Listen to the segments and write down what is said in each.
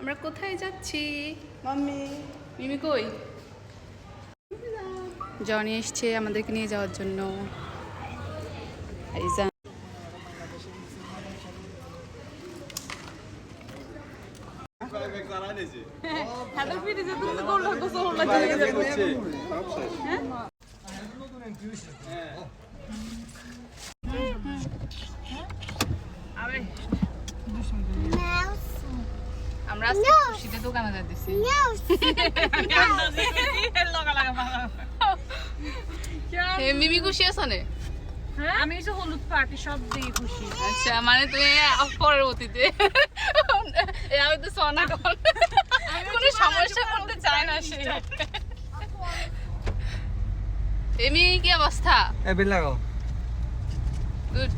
আমরা কোথায় যাচ্ছি? মাম্মি। মিমি কই? জনি এসছে আমাদেরকে নিয়ে যাওয়ার জন্য। এই আমরা আজকে খুশিতে দোকানে এ, মিমি খুশি আছো নে? আমি এসে হলুদ পার্টি সব দিয়ে খুশি। আচ্ছা মানে তুমি পরবর্তীতে আমি তো সোনা কল কোনো সমস্যা করতে চায় না সে। এমি কি অবস্থা? এ বিল লাগাও। গুড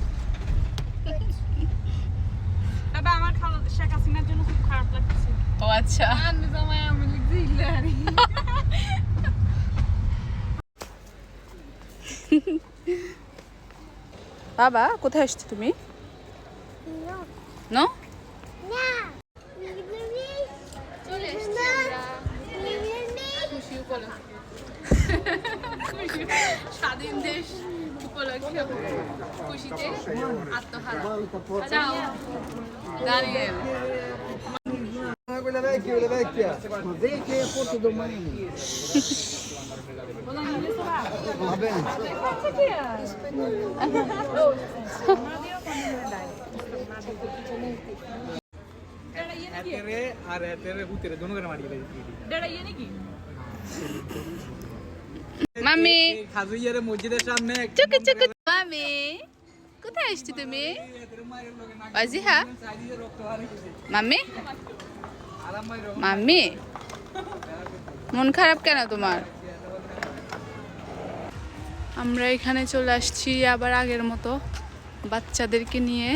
তবে আমার খালা শেখ হাসিনার জন্য খারাপ লাগছে ও আচ্ছা। জামাই আমি লিখছি ইল্লারি বাবা কোথায় আসছো তুমি? নো স্বাধীন দেশ উপলক্ষে খুশিতে আত্মহারা। দাঁড়িয়ে। Quella vecchia, quella vecchia. Ma vecchia e forse domani. Va bene. গেলে ডেড়াইয়ে নাকি মামি। খাজুইয়ারে মসজিদের সামনে চুকে চুকে। মামি কোথায় এসছি তুমি? মাম্মি মাম্মি মন খারাপ কেন তোমার? আমরা এখানে চলে আসছি আবার আগের মতো বাচ্চাদেরকে নিয়ে।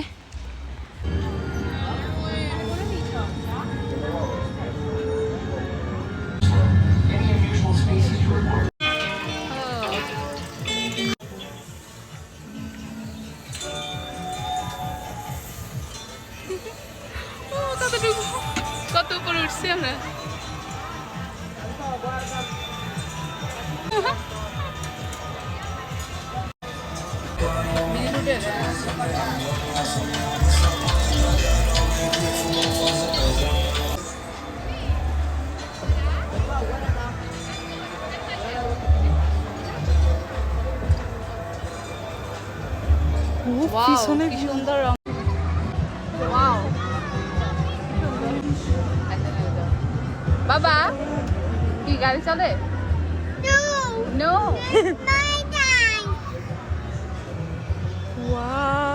Marcela. Menino beijo. Wow, que sonhador. Baba, you gotta tell it. No. No. My time. Wow.